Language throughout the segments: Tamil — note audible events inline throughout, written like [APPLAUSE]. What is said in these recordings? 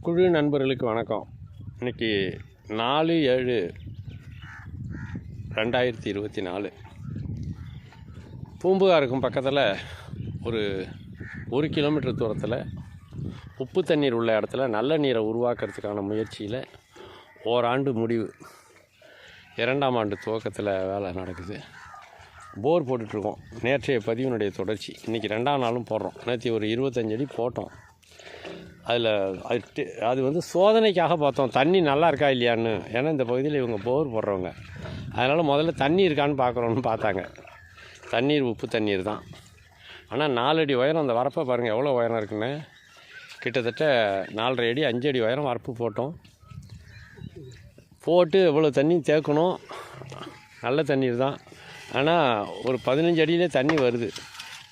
குழு நண்பர்களுக்கு வணக்கம். இன்னைக்கு நாலு ஏழு ரெண்டாயிரத்தி இருபத்தி நாலு. பூம்புகாருக்கும் பக்கத்தில் ஒரு ஒரு கிலோமீட்டர் தூரத்தில் உப்பு தண்ணீர் உள்ள இடத்துல நல்ல நீரை உருவாக்குறதுக்கான முயற்சியில் ஓராண்டு முடிவு. இரண்டாம் ஆண்டு துவக்கத்தில் வேலை நடக்குது. போர் போட்டுட்ருக்கோம் நேற்றைய பதிவினுடைய தொடர்ச்சி. இன்றைக்கி ரெண்டாம் நாளும் போடுறோம். நேற்று ஒரு இருபத்தஞ்சடி போட்டோம். அதில் அது அது வந்து சோதனைக்காக பார்த்தோம். தண்ணி நல்லா இருக்கா இல்லையான்னு. ஏன்னா இந்த பகுதியில் இவங்க போர் போடுறவங்க. அதனால் முதல்ல தண்ணி இருக்கான்னு பார்க்குறோன்னு பார்த்தாங்க. தண்ணீர் உப்பு தண்ணீர் தான். ஆனால் நாலடி உயரம் அந்த வரப்பை பாருங்கள் எவ்வளோ உயரம் இருக்குன்னு. கிட்டத்தட்ட நாலரை அடி அஞ்சு அடி உயரம் வரப்பு போட்டோம். போட்டு இவ்வளோ தண்ணி தேக்கணும். நல்ல தண்ணீர் தான். ஆனால் ஒரு பதினஞ்சு அடியிலே தண்ணி வருது.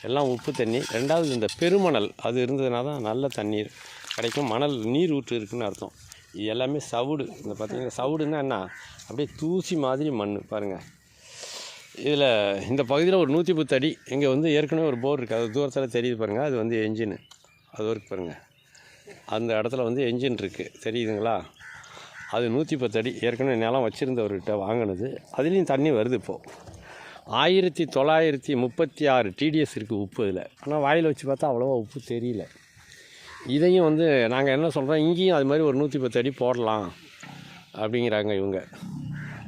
எல்லாம் உப்பு தண்ணி. ரெண்டாவது இந்த பெருமணல் அது இருந்ததுனா தான் நல்ல தண்ணீர். கிடைக்கும் மணல் நீர் ஊற்று இருக்குதுன்னு அர்த்தம். இது எல்லாமே சவுடு. இந்த பார்த்தீங்கன்னா சவுடுன்னா என்ன? அப்படியே தூசி மாதிரி மண் பாருங்கள் இதில் இந்த பகுதியில் ஒரு நூற்றி பத்து அடி. இங்கே வந்து ஏற்கனவே ஒரு போர் இருக்குது அது தூரத்தில் தெரியுது பாருங்கள் அது வந்து என்ஜின் அது ஒர்க் பாருங்கள் அந்த இடத்துல வந்து என்ஜின் இருக்குது தெரியுதுங்களா? அது நூற்றி பத்து அடி. ஏற்கனவே நிலம் வச்சுருந்தவர்கிட்ட வாங்கினது. அதுலேயும் தண்ணி வருது இப்போது ஆயிரத்தி தொள்ளாயிரத்தி முப்பத்தி ஆறு டிடிஎஸ் இருக்குது உப்பு இதில் ஆனால் வாயில் வச்சு பார்த்தா அவ்வளோவா உப்பு தெரியல. இதையும் வந்து நாங்கள் என்ன சொல்கிறோம் இங்கேயும் அது மாதிரி ஒரு நூற்றி பத்து அடி போடலாம் அப்படிங்கிறாங்க இவங்க.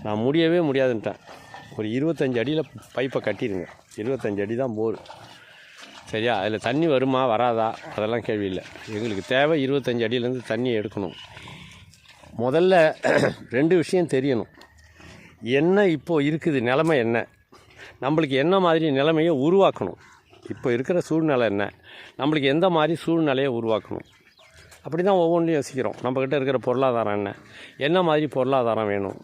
நான் முடியவே முடியாதுன்ட்டேன். ஒரு இருபத்தஞ்சு அடியில் பைப்பை கட்டிடுங்க. இருபத்தஞ்சு அடி தான் போர். சரியா? அதில் தண்ணி வருமா வராதா? அதெல்லாம் கேள்வி இல்லை. எங்களுக்கு தேவை இருபத்தஞ்சு அடியிலேருந்து தண்ணி எடுக்கணும். முதல்ல [CLEARS THROAT] ரெண்டு விஷயம் தெரியணும். என்ன இப்போது இருக்குது நிலமை என்ன? நம்மளுக்கு என்ன மாதிரி நிலைமையை உருவாக்கணும்? இப்போ இருக்கிற சூழ்நிலை என்ன? நம்மளுக்கு எந்த மாதிரி சூழ்நிலையை உருவாக்கணும்? அப்படி தான் ஒவ்வொன்றையும் யோசிக்கிறோம். நம்மக்கிட்ட இருக்கிற பொருளாதாரம் என்ன? என்ன மாதிரி பொருளாதாரம் வேணும்?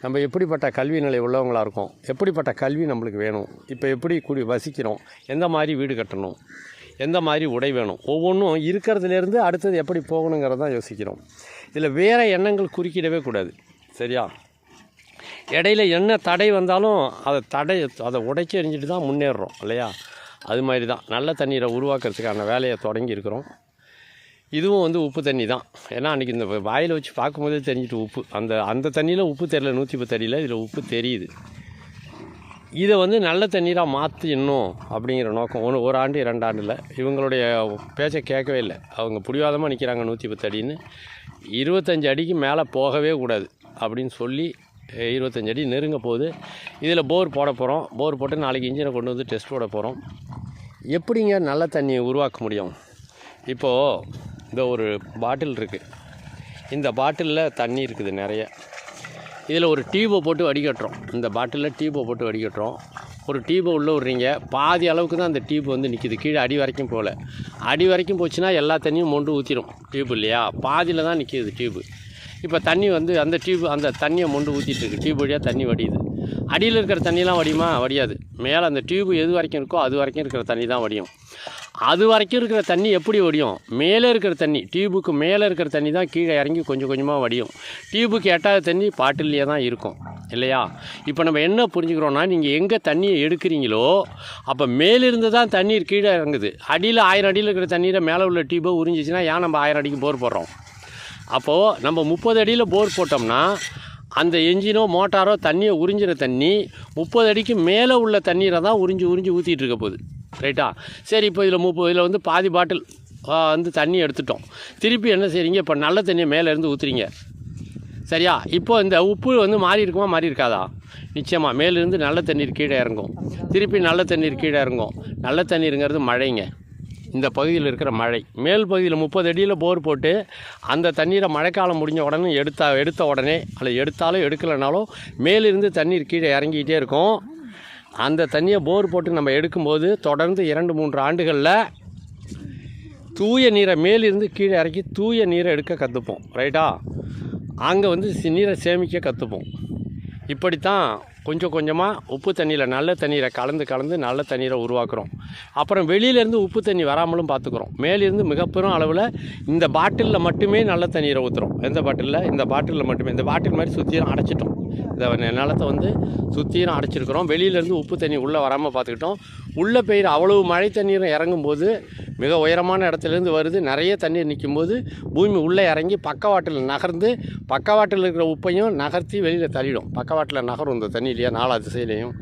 நம்ம எப்படிப்பட்ட கல்வி நிலை உள்ளவங்களாக இருக்கோம்? எப்படிப்பட்ட கல்வி நம்மளுக்கு வேணும்? இப்போ எப்படி கூடி வசிக்கிறோம்? எந்த மாதிரி வீடு கட்டணும்? எந்த மாதிரி உடை வேணும்? ஒவ்வொன்றும் இருக்கிறதுலேருந்து அடுத்தது எப்படி போகணுங்கிறதான் யோசிக்கிறோம். இதில் வேறு எண்ணங்கள் குறுக்கிடவே கூடாது. சரியா? இடையில என்ன தடை வந்தாலும் அதை தடை அதை உடைச்சி எறிஞ்சிட்டு தான் முன்னேறுறோம் இல்லையா? அது மாதிரி தான் நல்ல தண்ணீரை உருவாக்குறதுக்கான வேலையை தொடங்கி இருக்கிறோம் இதுவும் வந்து உப்பு தண்ணி தான். ஏன்னா அன்றைக்கி இந்த வாயில் வச்சு பார்க்கும்போதே தெரிஞ்சிட்டு உப்பு. அந்த அந்த தண்ணியில் உப்பு தெரியல நூற்றி பத்து அடியில் இதில் உப்பு தெரியுது. இதை வந்து நல்ல தண்ணீராக மாற்றிடணும் அப்படிங்கிற நோக்கம். ஒன்று ஒரு ஆண்டு இரண்டு ஆண்டில். இவங்களுடைய பேச்சை கேட்கவே இல்லை. அவங்க பிடிவாதமாக நிற்கிறாங்க நூற்றி பத்து அடின்னு இருபத்தஞ்சு அடிக்கு மேலே போகவே கூடாது அப்படின்னு சொல்லி இருபத்தஞ்சு அடி நெருங்க போகுது. இதில் போர் போட போகிறோம் போர் போட்டு நாளைக்கு இன்ஜினை கொண்டு வந்து டெஸ்ட் போட போகிறோம் எப்படிங்க நல்ல தண்ணியை உருவாக்க முடியும்? இப்போது இந்த ஒரு பாட்டில் இருக்குது இந்த பாட்டிலில் தண்ணி இருக்குது நிறைய. இதில் ஒரு டியூபை போட்டு வடிகட்டுறோம். இந்த பாட்டிலில் டியூபை போட்டு வடிகட்டுறோம். ஒரு டியூபை உள்ளே விட்றீங்க. பாதி அளவுக்கு தான் அந்த டியூப் வந்து நிற்கிது கீழே அடி வரைக்கும் போகல. அடி வரைக்கும் போச்சுன்னா எல்லா தண்ணியும் மொண்டு ஊற்றிடும் டியூப் இல்லையா? பாதியில் தான் நிற்கிது டியூப்பு இப்போ தண்ணி வந்து அந்த டியூப் அந்த தண்ணியை மொண்டு ஊற்றிட்டு இருக்கு டியூப் வழியாக தண்ணி வடியுது. அடியில் இருக்கிற தண்ணிலாம் வடியுமா? வடியாது. மேலே அந்த டியூப் எது வரைக்கும் இருக்கோ அது வரைக்கும் இருக்கிற தண்ணி தான் வடியும். அது வரைக்கும் இருக்கிற தண்ணி எப்படி வடியும்? மேலே இருக்கிற தண்ணி டியூபுக்கு மேலே இருக்கிற தண்ணி தான் கீழே இறங்கி கொஞ்சம் கொஞ்சமாக வடியும். டியூபுக்கு எட்டாவது தண்ணி பாட்டிலேயே தான் இருக்கும். இல்லையா? இப்போ நம்ம என்ன புரிஞ்சுக்கிறோன்னா நீங்கள் எங்கே தண்ணியை எடுக்கிறீங்களோ அப்போ மேலிருந்து தான் தண்ணீர் கீழே இறங்குது. அடியில் ஆயிரம் அடியில் இருக்கிற தண்ணீரை மேலே உள்ள டியூபை உறிஞ்சிச்சுன்னா ஏன் நம்ம ஆயிரம் அடிக்கு போர் போடுறோம்? அப்போது நம்ம முப்பது அடியில் போர் போட்டோம்னா அந்த என்ஜினோ மோட்டாரோ தண்ணியை உறிஞ்சிற தண்ணி முப்பது அடிக்கு மேலே உள்ள தண்ணீரை தான் உறிஞ்சி உறிஞ்சி ஊற்றிட்டு இருக்க போகுது. ரைட்டா சரி இப்போ இதில் முப்பது இதில் வந்து பாதி பாட்டில் வந்து தண்ணி எடுத்துட்டோம். திருப்பி என்ன செய்கிறீங்க இப்போ நல்ல தண்ணியை மேலேருந்து ஊற்றுறீங்க சரியா? இப்போ இந்த உப்பு வந்து மாறி இருக்குமா மாறி இருக்காதா? நிச்சயமாக மேலிருந்து நல்ல தண்ணீர் கீழே இறங்கும். திருப்பி நல்ல தண்ணீர் கீழே இறங்கும். நல்ல தண்ணீருங்கிறது மழைங்க. இந்த பகுதியில் இருக்கிற மழை. மேல் பகுதியில் முப்பது அடியில் போர் போட்டு அந்த தண்ணீரை மழைக்காலம் முடிஞ்ச உடனே எடுத்தா எடுத்த உடனே அதில் எடுத்தாலும் எடுக்கலைனாலும் மேலிருந்து தண்ணீர் கீழே இறங்கிக்கிட்டே இருக்கும். அந்த தண்ணியை போர் போட்டு நம்ம எடுக்கும்போது தொடர்ந்து இரண்டு மூன்று ஆண்டுகளில் தூய நீரை மேலிருந்து கீழே இறக்கி தூய நீரை எடுக்க கற்றுப்போம் ரைட்டா அங்கே வந்து நீரை சேமிக்க கற்றுப்போம் இப்படித்தான் கொஞ்சம் கொஞ்சமாக உப்பு தண்ணியில் நல்ல தண்ணீரை கலந்து கலந்து நல்ல தண்ணீரை உருவாக்குறோம். அப்புறம் வெளியிலேருந்து உப்பு தண்ணி வராமலும் பார்த்துக்குறோம். மேலிருந்து மிகப்பெரும் அளவில் இந்த பாட்டிலில் மட்டுமே நல்ல தண்ணீரை ஊற்றுறோம் எந்த பாட்டிலில்? இந்த பாட்டிலில் மட்டுமே. இந்த பாட்டில் மாதிரி சுற்றியும் அடைச்சிட்டோம். இந்த நிலத்தை வந்து சுற்றியும் அடைச்சிருக்கிறோம். வெளியிலேருந்து உப்பு தண்ணி உள்ளே வராமல் பார்த்துக்கிட்டோம். உள்ளே பெய்கிற அவ்வளவு மழை தண்ணீரும் இறங்கும்போது மிக உயரமான இடத்துலேருந்து வருது. நிறைய தண்ணீர் நிற்கும்போது பூமி உள்ளே இறங்கி பக்கவாட்டில் நகர்ந்து பக்கவாட்டில் இருக்கிற உப்பையும் நகர்த்தி வெளியில் தள்ளிடும். பக்கவாட்டில் நகரும் இந்த தண்ணி இல்லையா? நாலா திசையிலையும்.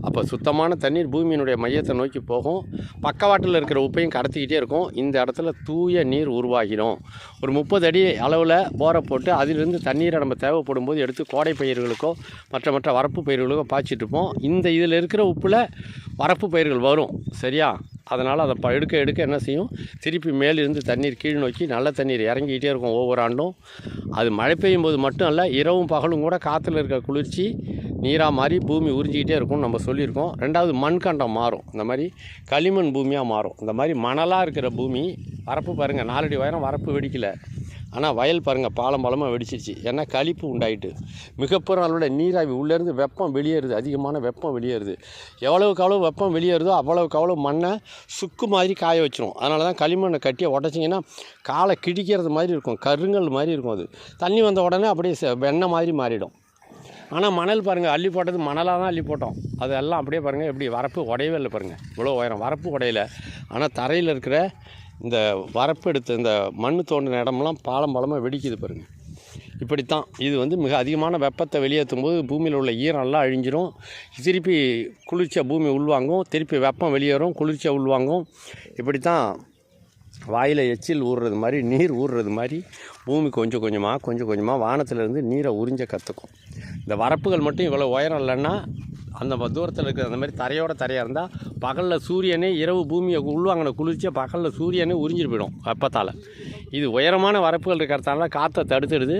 அப்போ சுத்தமான தண்ணீர் பூமியினுடைய மையத்தை நோக்கி போகும். பக்கவாட்டில் இருக்கிற உப்பையும் கடத்திக்கிட்டே இருக்கும். இந்த இடத்துல தூய நீர் உருவாகிடும். ஒரு முப்பது அடி அளவில் போரை போட்டு அதிலிருந்து தண்ணீரை நம்ம தேவைப்படும் போது எடுத்து கோடை பயிர்களுக்கோ மற்ற மற்ற வரப்பு பயிர்களுக்கோ பாய்ச்சிட்டு இருப்போம். இந்த இதில் இருக்கிற உப்பில் வரப்பு பயிர்கள் வரும். சரியா? அதனால் அதை ப எடுக்க எடுக்க என்ன செய்யும்? திருப்பி மேலிருந்து தண்ணீர் கீழ் நோக்கி நல்ல தண்ணீர் இறங்கிக்கிட்டே இருக்கும் ஒவ்வொரு ஆண்டும். அது மழை பெய்யும் போது மட்டும் அல்ல இரவும் பகலும் கூட காற்றுல இருக்க குளிர்ச்சி நீராக மாறி பூமி உறிஞ்சிக்கிட்டே இருக்கும்னு நம்ம சொல்லியிருக்கோம். ரெண்டாவது மண்கண்டம் மாறும். இந்த மாதிரி களிமண் பூமியாக மாறும். இந்த மாதிரி மணலாக இருக்கிற பூமி வரப்பு பாருங்கள் நாலடி உயரம் வரப்பு வெடிக்கலை. ஆனால் வயல் பாருங்கள் பாலம் பாலமாக வெடிச்சிருச்சு. ஏன்னா கழிப்பு உண்டாயிட்டு. மிகப்பெரும் அளவில் நீராவி உள்ளேருந்து வெப்பம் வெளியேறுது. அதிகமான வெப்பம் வெளியேறுது. எவ்வளவுக்கு அவ்வளோ வெப்பம் வெளியேறுதோ அவ்வளவுக்கு அவ்வளோ மண்ணை சுக்கு மாதிரி காய வச்சிரும். அதனால தான் களிமண்ணை கட்டியை உடச்சிங்கன்னா காலை கிடிக்கிறது மாதிரி இருக்கும். கருங்கல் மாதிரி இருக்கும் அது. தண்ணி வந்த உடனே அப்படியே வெண்ணெய் மாதிரி மாறிடும். ஆனால் மணல் பாருங்கள் அள்ளி போட்டது மணலாக தான் அள்ளி போட்டோம். அதெல்லாம் அப்படியே பாருங்கள் எப்படி வரப்பு உடையவே இல்லை பாருங்கள் இவ்வளோ உயரம். வரப்பு உடையல. ஆனால் தரையில் இருக்கிற இந்த வரப்பு எடுத்த இந்த மண் தோண்டின இடமெல்லாம் பாலம் பாலமாக வெடிக்குது பாருங்கள் இப்படித்தான். இது வந்து மிக அதிகமான வெப்பத்தை வெளியேற்றும் போது பூமியில் உள்ள ஈரம் எல்லாம் அழிஞ்சிரும். திருப்பி குளிர்ச்சியாக பூமி உள்வாங்கும். திருப்பி வெப்பம் வெளியேறும் குளிர்ச்சியாக உள்வாங்கும். இப்படி தான் வாயில் எச்சில் ஊறுறது மாதிரி நீர் ஊறுறது மாதிரி பூமி கொஞ்சம் கொஞ்சமாக கொஞ்சம் கொஞ்சமாக வானத்திலேருந்து நீரை உறிஞ்ச கற்றுக்கும் இந்த வரப்புகள் மட்டும் இவ்வளோ உயரம் இல்லைன்னா அந்த தூரத்தில் இருக்கிற அந்த மாதிரி தரையோட தரையாக இருந்தால் பகலில் சூரியனே இரவு பூமியை உள்வாங்கின குளிர்ச்சியை பகலில் சூரியனே உறிஞ்சிட்டு போயிடும் வெப்பத்தால் இது உயரமான வரப்புகள் இருக்கிறதால காற்றை தடுத்துடுது.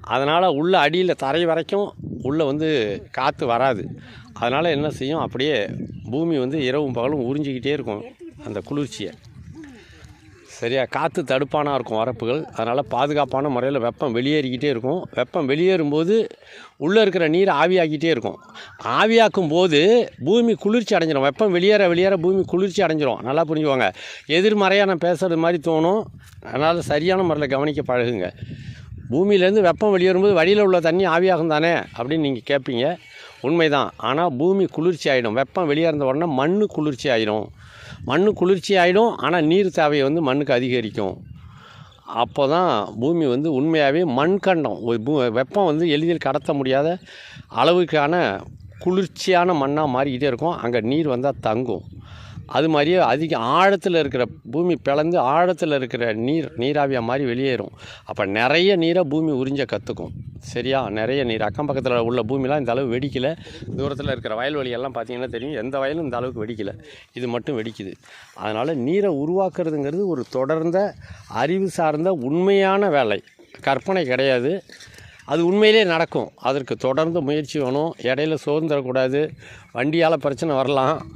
அதனால் உள்ள அடியில் தரை வரைக்கும் உள்ளே வந்து காற்று வராது. அதனால் என்ன செய்யும்? அப்படியே பூமி வந்து இரவும் பகலும் உறிஞ்சிக்கிட்டே இருக்கும் அந்த குளிர்ச்சியை. சரியா? காற்று தடுப்பானாக இருக்கும் வரப்புகள். அதனால் பாதுகாப்பான முறையில் வெப்பம் வெளியேறிக்கிட்டே இருக்கும். வெப்பம் வெளியேறும்போது உள்ளே இருக்கிற நீர் ஆவியாக்கிட்டே இருக்கும். ஆவியாக்கும் போது பூமி குளிர்ச்சி அடைஞ்சிரும். வெப்பம் வெளியேற வெளியேற பூமி குளிர்ச்சி அடைஞ்சிரும். நல்லா புரிஞ்சுக்கோங்க. எதிர்மறையாக நான் பேசுகிறது மாதிரி தோணும். அதனால் சரியான முறையில் கவனிக்க பழகுங்க. பூமியிலேருந்து வெப்பம் வெளியேறும்போது வழியில் உள்ள தண்ணி ஆவியாகும் தானே அப்படின்னு நீங்கள் கேட்பீங்க உண்மைதான். ஆனால் பூமி குளிர்ச்சி ஆகிடும் வெப்பம் வெளியே இருந்த உடனே மண் குளிர்ச்சி ஆகிடும் மண் குளிர்ச்சி ஆகிடும் ஆனால் நீர் தேவையை வந்து மண்ணுக்கு அதிகரிக்கும். அப்போ தான் பூமி வந்து உண்மையாகவே மண்கண்டம். வெப்பம் வந்து எளிதில் கடத்த முடியாத அளவுக்கான குளிர்ச்சியான மண்ணாக மாறிக்கிட்டே இருக்கும். அங்கே நீர் வந்தால் தங்கும். அது மாதிரியே அதிக ஆழத்தில் இருக்கிற பூமி பிளந்து ஆழத்தில் இருக்கிற நீர் நீராவியாக மாதிரி வெளியேறும். அப்போ நிறைய நீரை பூமி உறிஞ்ச கற்றுக்கும் சரியா? நிறைய நீர். அக்கம் பக்கத்தில் உள்ள பூமிலாம் இந்த அளவு வெடிக்கலை. தூரத்தில் இருக்கிற வயல்வெளியெல்லாம் பார்த்தீங்கன்னா தெரியும். எந்த வயலும் இந்த அளவுக்கு வெடிக்கலை. இது மட்டும் வெடிக்குது. அதனால் நீரை உருவாக்குறதுங்கிறது ஒரு தொடர்ந்த அறிவு சார்ந்த உண்மையான வேலை. கற்பனை கிடையாது. அது உண்மையிலே நடக்கும். அதற்கு தொடர்ந்து முயற்சி வேணும். இடையில சோர்ந்துடக்கூடாது வண்டியால் பிரச்சனை வரலாம்.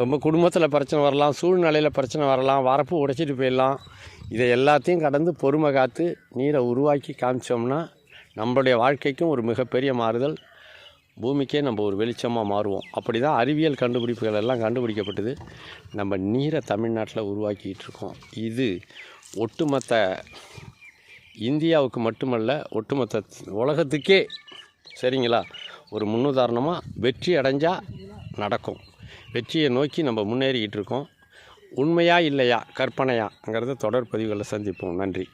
ரொம்ப குடும்பத்தில் பிரச்சனை வரலாம் சூழ்நிலையில் பிரச்சனை வரலாம் வரப்பு உடைச்சிட்டு போயிடலாம். இதை எல்லாத்தையும் கடந்து பொறுமை காத்து நீரை உருவாக்கி காமிச்சோம்னா நம்மளுடைய வாழ்க்கைக்கும் ஒரு மிகப்பெரிய மாறுதல். பூமிக்கே நம்ம ஒரு வெளிச்சமாக மாறுவோம். அப்படி தான் அறிவியல் கண்டுபிடிப்புகள் எல்லாம் கண்டுபிடிக்கப்பட்டது. நம்ம நீரை தமிழ்நாட்டில் உருவாக்கிட்டு இருக்கோம். இது ஒட்டுமொத்த இந்தியாவுக்கு மட்டுமல்ல ஒட்டுமொத்த உலகத்துக்கே சரிங்களா? ஒரு முன்னுதாரணமாக வெற்றி அடைஞ்சால் நடக்கும். வெற்றியை நோக்கி நம்ம முன்னேறிக்கிட்டு இருக்கோம். உண்மையா இல்லையா? கற்பனையாங்கிறத தொடர் பதிவுகளை சந்திப்போம். நன்றி.